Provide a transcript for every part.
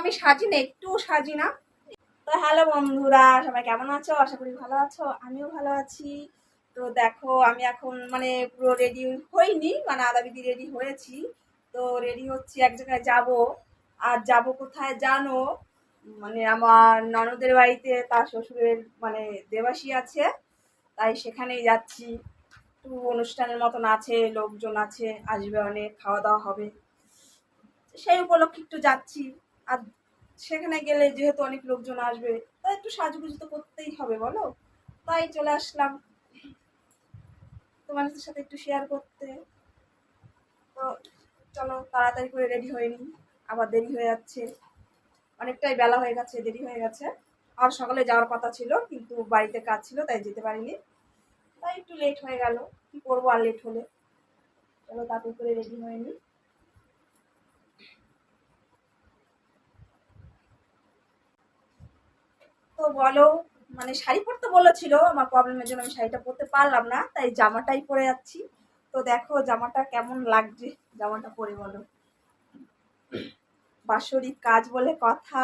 আমি সাজি না, একটু সাজি না। তো হ্যালো বন্ধুরা, সবাই কেমন আছো? আশা করি ভালো আছো, আমিও ভালো আছি। তো দেখো, আমি এখন মানে পুরো রেডি হইনি মানে আদা বিধি রেডি হয়েছি। তো রেডি হচ্ছি, এক জায়গায় যাব। আর যাব কোথায় জানো? মানে আমার ননদের বাড়িতে তার শ্বশুরের মানে দেবাসী আছে, তাই সেখানেই যাচ্ছি। একটু অনুষ্ঠানের মতন আছে, লোকজন আছে, আসবে অনেক, খাওয়া দাওয়া হবে। সেই উপলক্ষে একটু যাচ্ছি। আর সেখানে গেলে যেহেতু অনেক লোকজন আসবে, তাই একটু সাজুগুজু তো করতেই হবে, বলো? তাই চলে আসলাম। তোমাদের সাথে একটু শেয়ার করতে। তো চলো, তাড়াতাড়ি করে রেডি হয়ে নিই। আবার দেরি হয়ে যাচ্ছে। অনেকটাই বেলা হয়ে গেছে, দেরি হয়ে গেছে। আর সকালে যাওয়ার কথা ছিল, কিন্তু বাড়িতে কাজ ছিল, তাই যেতে পারিনি। তাই একটু লেট হয়ে গেল। কি করব আর লেট হলে? চলো, তাড়াতাড়ি করে রেডি হয়ে নিই। তো বলো মানে শাড়ি পরতে বলেছিল, আমার প্রবলেমের জন্য আমি শাড়িটা পরতে পারলাম না, তাই জামাটাই পরে যাচ্ছি। তো দেখো জামাটা কেমন লাগছে, জামাটা পরে বলো। বাৎসরিক কাজ বলে কথা।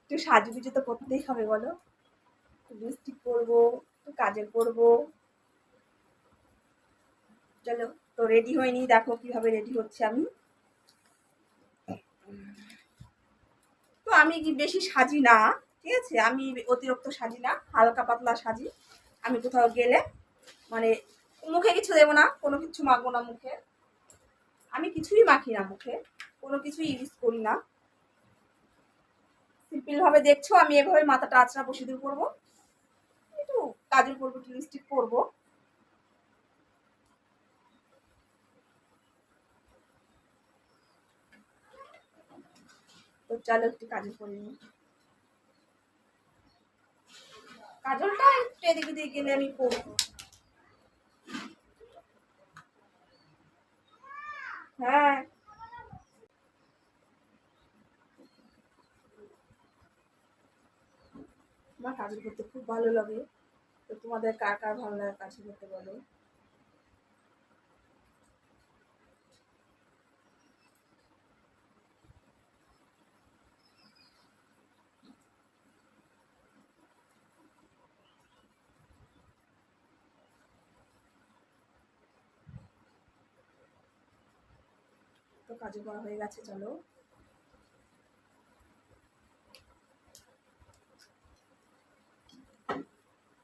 একটু সাজুগুজু তো করতেই হবে বলো। একটু লিপস্টিক একটু কাজের করব চলো, তো রেডি হয়নি, দেখো কীভাবে রেডি হচ্ছে আমি। তো আমি বেশি সাজি না? ঠিক আছে? আমি অতিরিক্ত সাজি না, হালকা পাতলা সাজি। আমি কোথাও গেলে মানে মুখে কিছু দেবো না, কোনো কিছু মাখবো না মুখে। আমি কিছুই মাখি না মুখে, কোনো কিছুই ইউজ করি না। সিম্পল ভাবে দেখছ, আমি এভাবে মাথাটা আঁচড়া বসে দিয়ে করব। একটু কাজল করব, একটু লিপস্টিক করব। তো চলো একটু কাজল করে নিই। কাজলটা একটু এদিকে দিয়ে গেলে আমি পরবো হ্যাঁ। আমার কাজল করতে খুব ভালো লাগে। তো তোমাদের কার কার ভালো লাগে কাজল করতে বলো? তো কাজল করা হয়ে গেছে, চলো।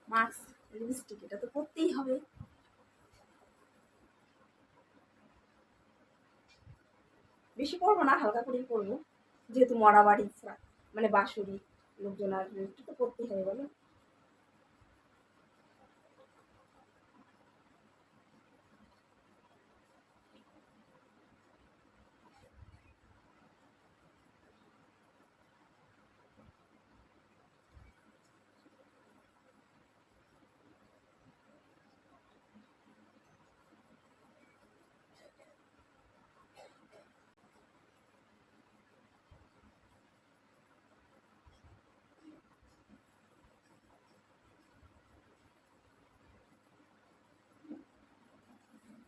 মাস্ক, লিপস্টিক, এটা তো করতেই হবে। বেশি করব না, হালকা করেই করব যেহেতু মরা বাড়ি মানে বাঁশুরি, লোকজন আর একটু তো করতেই হবে, বলো।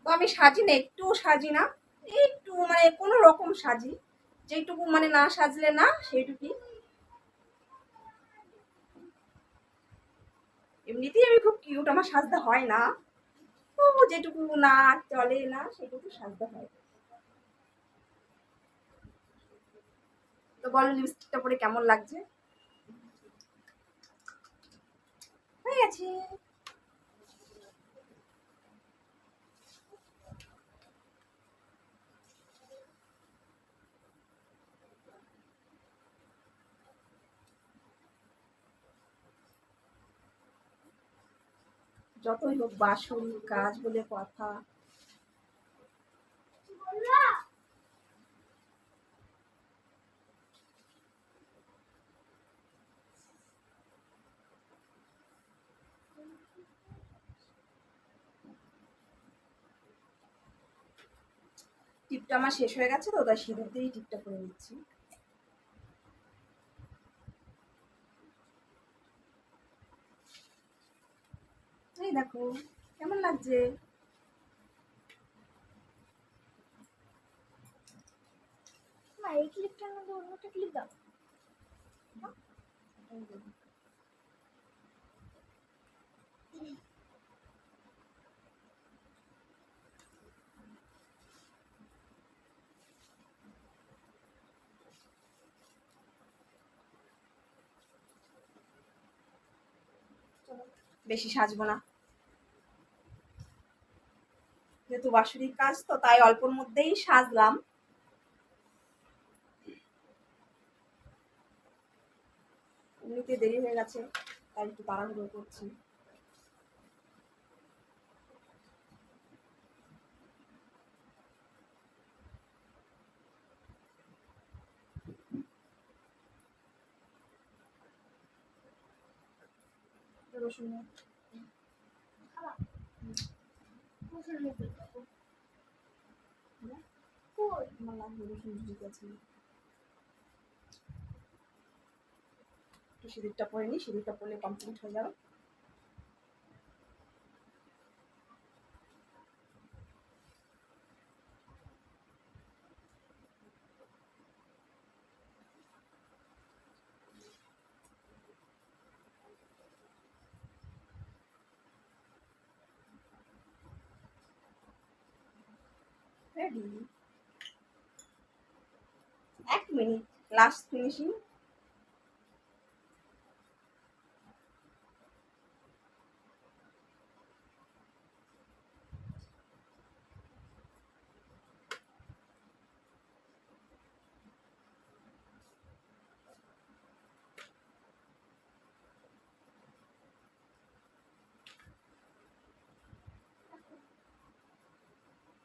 তো আমি সাজি না একটুও সাজি না, একটু মানে কোনো রকম সাজি, যেটুকু মানে না সাজলে না সেইটুকুই। এমনিতেই আমি খুব কিউট আমার সাজতে হয় না। তবু যেটুকু না চলে না সেটুকু সাজতে হয়। তো বলো লিপস্টিকটা পরে কেমন লাগছে? হয়ে গেছে। যতই হোক বাসন, কাজ বলে কথা। টিপটা আমার শেষ হয়ে গেছে তো, তাই সিঁদুর দিয়েই টিপটা করে নিচ্ছি। দেখো কেমন লাগছে? এই ক্লিপটা না অন্য একটা ক্লিপ দাও। বেশি সাজবো না। যেহেতু বাসুরিক কাজ, তো তাই অল্পর মধ্যেই সাজলাম। এমনিতে দেরি হয়ে গেছে, তাই একটু তাড়াহুড়ো করছি। রসুন খারাপ রসুন মুখে দাও কই আমার লাগবে রসুন ঝুড়ি গেছে একটু সিঁদুরটা পরে নি সিঁদুরটা পরলে কমপ্লিট হয়ে যাবে। রেডি এক মিনিট লাস্ট ফিনিশিং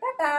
টাটা